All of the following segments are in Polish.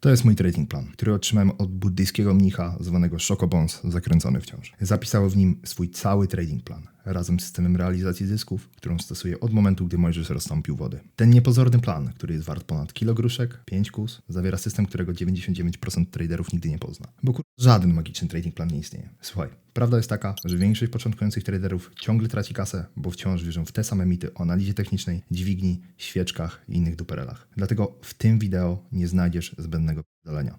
To jest mój trading plan, który otrzymałem od buddyjskiego mnicha zwanego Shokobons, zakręcony wciąż. Zapisały w nim swój cały trading plan, razem z systemem realizacji zysków, którą stosuję od momentu, gdy Mojżesz rozstąpił wody. Ten niepozorny plan, który jest wart ponad kilo gruszek, 5 kus, zawiera system, którego 99% traderów nigdy nie pozna. Bo kur... żaden magiczny trading plan nie istnieje. Słuchaj, prawda jest taka, że większość początkujących traderów ciągle traci kasę, bo wciąż wierzą w te same mity o analizie technicznej, dźwigni, świeczkach i innych duperelach. Dlatego w tym wideo nie znajdziesz zbędnego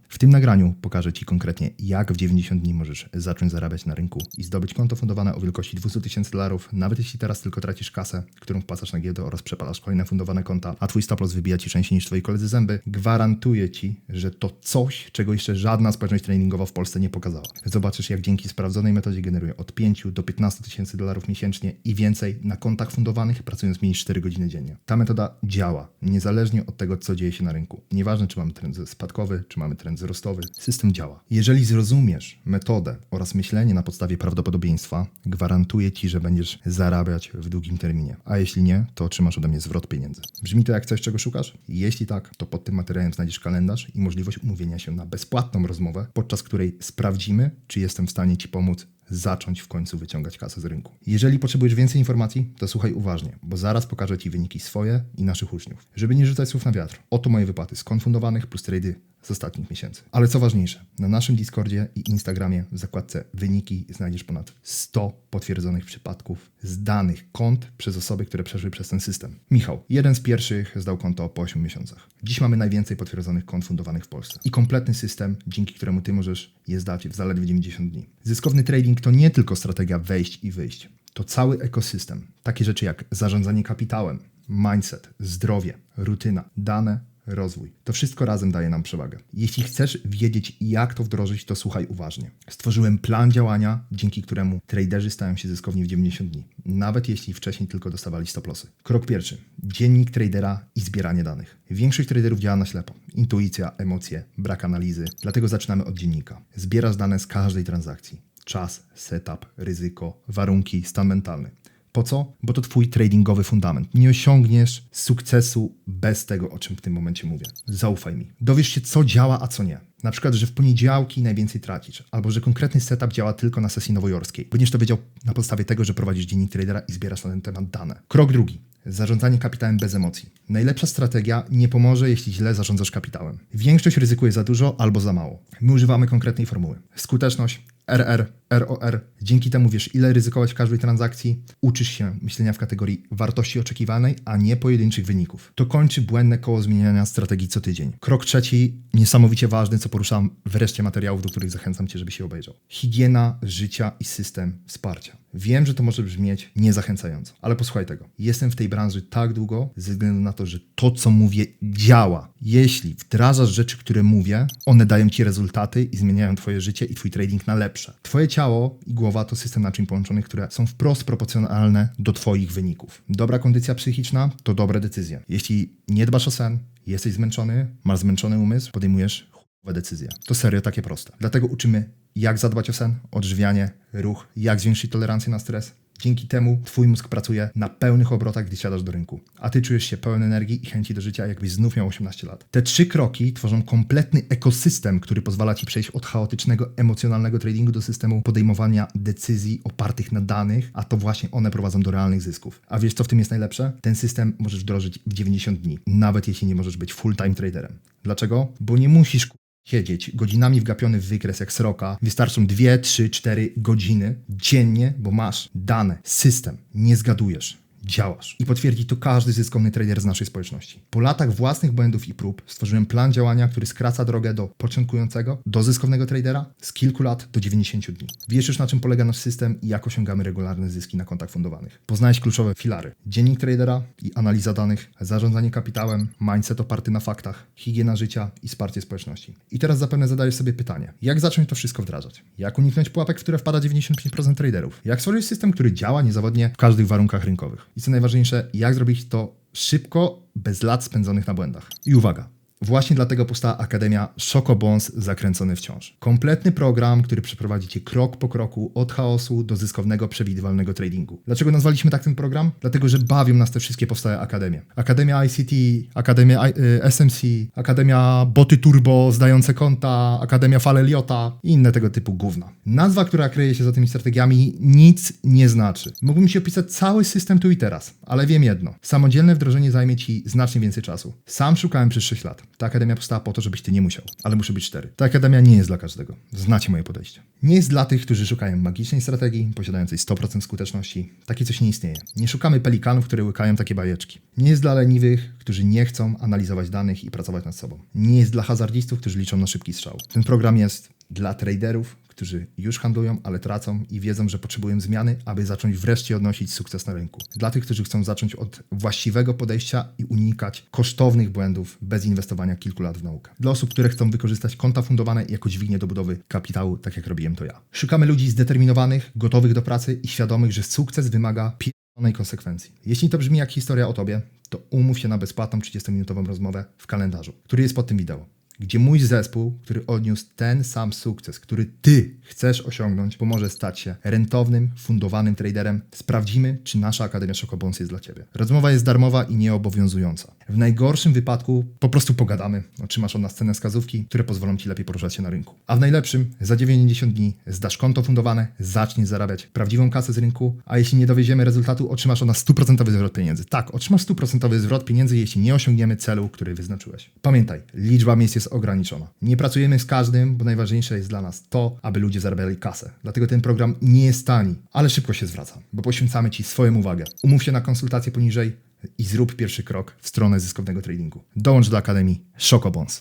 W tym nagraniu pokażę Ci konkretnie, jak w 90 dni możesz zacząć zarabiać na rynku i zdobyć konto fundowane o wielkości 200 tysięcy dolarów, nawet jeśli teraz tylko tracisz kasę, którą wpłacasz na giełdę oraz przepalasz kolejne fundowane konta, a Twój stop loss wybija Ci częściej niż Twoi koledzy zęby, gwarantuję Ci, że to coś, czego jeszcze żadna społeczność treningowa w Polsce nie pokazała. Zobaczysz, jak dzięki sprawdzonej metodzie generuje od 5 do 15 tysięcy dolarów miesięcznie i więcej na kontach fundowanych, pracując mniej niż 4 godziny dziennie. Ta metoda działa, niezależnie od tego, co dzieje się na rynku. Nieważne, czy mamy trend spadkowy, czy mamy trend wzrostowy, system działa. Jeżeli zrozumiesz metodę oraz myślenie na podstawie prawdopodobieństwa, gwarantuję Ci, że będziesz zarabiać w długim terminie. A jeśli nie, to otrzymasz ode mnie zwrot pieniędzy. Brzmi to jak coś, czego szukasz? Jeśli tak, to pod tym materiałem znajdziesz kalendarz i możliwość umówienia się na bezpłatną rozmowę, podczas której sprawdzimy, czy jestem w stanie Ci pomóc zacząć w końcu wyciągać kasę z rynku. Jeżeli potrzebujesz więcej informacji, to słuchaj uważnie, bo zaraz pokażę Ci wyniki swoje i naszych uczniów. Żeby nie rzucać słów na wiatr, oto moje wypłaty z konfundowanych plus trady z ostatnich miesięcy. Ale co ważniejsze, na naszym Discordzie i Instagramie w zakładce wyniki znajdziesz ponad 100 potwierdzonych przypadków z danych kont przez osoby, które przeszły przez ten system. Michał, jeden z pierwszych zdał konto po 8 miesiącach. Dziś mamy najwięcej potwierdzonych kont fundowanych w Polsce i kompletny system, dzięki któremu ty możesz je zdać w zaledwie 90 dni. Zyskowny trading to nie tylko strategia wejść i wyjść. To cały ekosystem. Takie rzeczy jak zarządzanie kapitałem, mindset, zdrowie, rutyna, dane, rozwój. To wszystko razem daje nam przewagę. Jeśli chcesz wiedzieć, jak to wdrożyć, to słuchaj uważnie. Stworzyłem plan działania, dzięki któremu traderzy stają się zyskowni w 90 dni, nawet jeśli wcześniej tylko dostawali stoplosy. Krok pierwszy. Dziennik tradera i zbieranie danych. Większość traderów działa na ślepo. Intuicja, emocje, brak analizy. Dlatego zaczynamy od dziennika. Zbierasz dane z każdej transakcji. Czas, setup, ryzyko, warunki, stan mentalny. Po co? Bo to twój tradingowy fundament. Nie osiągniesz sukcesu bez tego, o czym w tym momencie mówię. Zaufaj mi. Dowiesz się, co działa, a co nie. Na przykład, że w poniedziałki najwięcej tracisz, albo że konkretny setup działa tylko na sesji nowojorskiej. Będziesz to wiedział na podstawie tego, że prowadzisz dziennik tradera i zbierasz na ten temat dane. Krok drugi. Zarządzanie kapitałem bez emocji. Najlepsza strategia nie pomoże, jeśli źle zarządzasz kapitałem. Większość ryzykuje za dużo albo za mało. My używamy konkretnej formuły. Skuteczność RR, ROR. Dzięki temu wiesz, ile ryzykować w każdej transakcji. Uczysz się myślenia w kategorii wartości oczekiwanej, a nie pojedynczych wyników. To kończy błędne koło zmieniania strategii co tydzień. Krok trzeci, niesamowicie ważny, co poruszam w reszcie materiałów, do których zachęcam Cię, żebyś się obejrzał. Higiena życia i system wsparcia. Wiem, że to może brzmieć niezachęcająco, ale posłuchaj tego. Jestem w tej branży tak długo, ze względu na to, że to, co mówię, działa. Jeśli wdrażasz rzeczy, które mówię, one dają ci rezultaty i zmieniają Twoje życie i Twój trading na lepsze. Twoje ciało i głowa to system naczyń połączonych, które są wprost proporcjonalne do Twoich wyników. Dobra kondycja psychiczna to dobre decyzje. Jeśli nie dbasz o sen, jesteś zmęczony, masz zmęczony umysł, podejmujesz decyzje. To serio takie proste. Dlatego uczymy, jak zadbać o sen, odżywianie, ruch, jak zwiększyć tolerancję na stres. Dzięki temu Twój mózg pracuje na pełnych obrotach, gdy siadasz do rynku, a Ty czujesz się pełen energii i chęci do życia, jakbyś znów miał 18 lat. Te trzy kroki tworzą kompletny ekosystem, który pozwala Ci przejść od chaotycznego, emocjonalnego tradingu do systemu podejmowania decyzji opartych na danych, a to właśnie one prowadzą do realnych zysków. A wiesz, co w tym jest najlepsze? Ten system możesz wdrożyć w 90 dni, nawet jeśli nie możesz być full-time traderem. Dlaczego? Bo nie musisz siedzieć. Godzinami wgapiony w wykres jak sroka. Wystarczą 2, 3, 4 godziny dziennie, bo masz dane, system, nie zgadujesz działasz. I potwierdzi to każdy zyskowny trader z naszej społeczności. Po latach własnych błędów i prób stworzyłem plan działania, który skraca drogę do początkującego, do zyskownego tradera z kilku lat do 90 dni. Wiesz już na czym polega nasz system i jak osiągamy regularne zyski na kontach fundowanych. Poznałeś kluczowe filary. Dziennik tradera i analiza danych, zarządzanie kapitałem, mindset oparty na faktach, higiena życia i wsparcie społeczności. I teraz zapewne zadajesz sobie pytanie, jak zacząć to wszystko wdrażać? Jak uniknąć pułapek, w które wpada 95% traderów? Jak stworzyć system, który działa niezawodnie w każdych warunkach rynkowych? I co najważniejsze, jak zrobić to szybko, bez lat spędzonych na błędach. I uwaga, Właśnie dlatego powstała Akademia Szokobons Zakręcony w ciąż. Kompletny program, który przeprowadzi cię krok po kroku od chaosu do zyskownego, przewidywalnego tradingu. Dlaczego nazwaliśmy tak ten program? Dlatego, że bawią nas te wszystkie powstałe akademie. Akademia ICT, Akademia y, SMC, Akademia Boty Turbo, zdające konta, Akademia Faleliota i inne tego typu gówna. Nazwa, która kryje się za tymi strategiami, nic nie znaczy. Mógłbym ci opisać cały system tu i teraz, ale wiem jedno. Samodzielne wdrożenie zajmie ci znacznie więcej czasu. Sam szukałem przez 6 lat. Ta akademia powstała po to, żebyś ty nie musiał, ale muszę być cztery. Ta akademia nie jest dla każdego. Znacie moje podejście. Nie jest dla tych, którzy szukają magicznej strategii, posiadającej 100% skuteczności. Takie coś nie istnieje. Nie szukamy pelikanów, które łykają takie bajeczki. Nie jest dla leniwych, którzy nie chcą analizować danych i pracować nad sobą. Nie jest dla hazardzistów, którzy liczą na szybki strzał. Ten program jest dla traderów, którzy już handlują, ale tracą i wiedzą, że potrzebują zmiany, aby zacząć wreszcie odnosić sukces na rynku. Dla tych, którzy chcą zacząć od właściwego podejścia i unikać kosztownych błędów bez inwestowania kilku lat w naukę. Dla osób, które chcą wykorzystać konta fundowane jako dźwignię do budowy kapitału, tak jak robiłem to ja. Szukamy ludzi zdeterminowanych, gotowych do pracy i świadomych, że sukces wymaga pierdolonej konsekwencji. Jeśli to brzmi jak historia o tobie, to umów się na bezpłatną 30-minutową rozmowę w kalendarzu, który jest pod tym wideo gdzie mój zespół, który odniósł ten sam sukces, który ty chcesz osiągnąć, pomoże stać się rentownym, fundowanym traderem, sprawdzimy, czy nasza Akademia Szokobons jest dla ciebie. Rozmowa jest darmowa i nieobowiązująca. W najgorszym wypadku po prostu pogadamy, otrzymasz od nas cenę wskazówki, które pozwolą ci lepiej poruszać się na rynku. A w najlepszym za 90 dni zdasz konto fundowane, zaczniesz zarabiać prawdziwą kasę z rynku, a jeśli nie dowieziemy rezultatu, otrzymasz od nas 100% zwrot pieniędzy. Tak, otrzymasz 100% zwrot pieniędzy, jeśli nie osiągniemy celu, który wyznaczyłeś. Pamiętaj, liczba miejsc ograniczona. Nie pracujemy z każdym, bo najważniejsze jest dla nas to, aby ludzie zarabiali kasę. Dlatego ten program nie jest tani, ale szybko się zwraca, bo poświęcamy Ci swoją uwagę. Umów się na konsultację poniżej i zrób pierwszy krok w stronę zyskownego tradingu. Dołącz do Akademii Szokobons.